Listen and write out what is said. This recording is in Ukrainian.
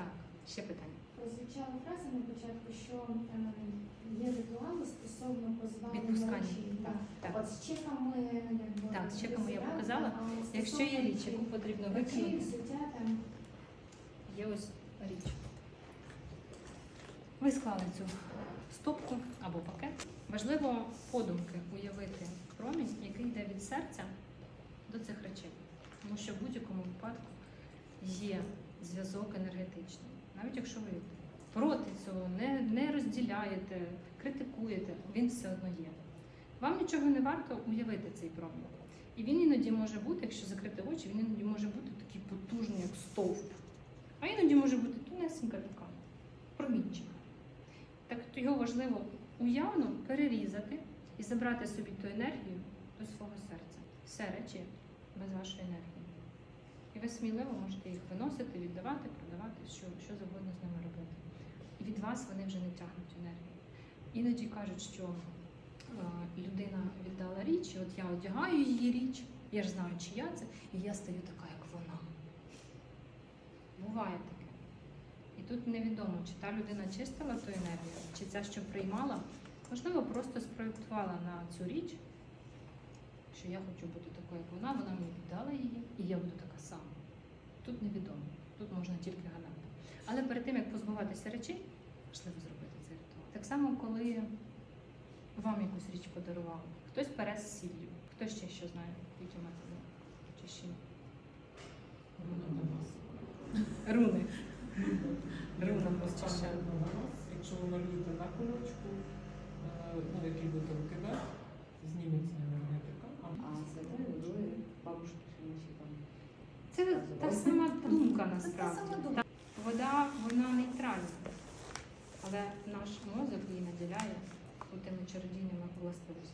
Так, ще питання. Прозвучала фраза на початку, що е, є ритуали стосовно позбавлення Відпускання. речей. Так, Так. так. От з чеками якби, Так, з чеками я показала. а Якщо є стосовно річ, яку потрібно речей, викинути, взуття там є ось річ. Ви склали цю стопку або пакет. Важливо подумки уявити промінь, який йде від серця до цих речей. Тому що в будь-якому випадку є зв'язок енергетичний. Навіть якщо ви проти цього, не, не розділяєте, критикуєте, він все одно є. Вам нічого не варто уявити цей промінь. І він іноді може бути, якщо закрити очі, він іноді може бути такий потужний, як стовп. А іноді може бути тунесенька така промінчик. Так його важливо уявно перерізати і забрати собі ту енергію до свого серця. Все речі без вашої енергії. І ви сміливо можете їх виносити, віддавати, продавати, що, що завгодно з ними робити. І від вас вони вже не тягнуть енергію. Іноді кажуть, що е, людина віддала річ, і от я одягаю її річ, я ж знаю, чия це, і я стаю така, як вона. Буває таке. І тут невідомо, чи та людина чистила ту енергію, чи ця, що приймала, можливо, просто спроєктувала на цю річ, що я хочу бути такою, як вона, вона мені віддала її, і я буду така сама. Тут невідомо, тут можна тільки гадати. Але перед тим, як позбуватися речей, важливо зробити цей ритуал. Так само, коли вам якусь річ подарували, хтось пере з сіллю, хто ще що знає, які методи очищення. Руни. Руна розчищає. Якщо ви малюєте на кульочку, е, ну, який Це та сама думка насправді. Та Вода вона нейтральна, але наш мозок її наділяє тими чародійними властивостями.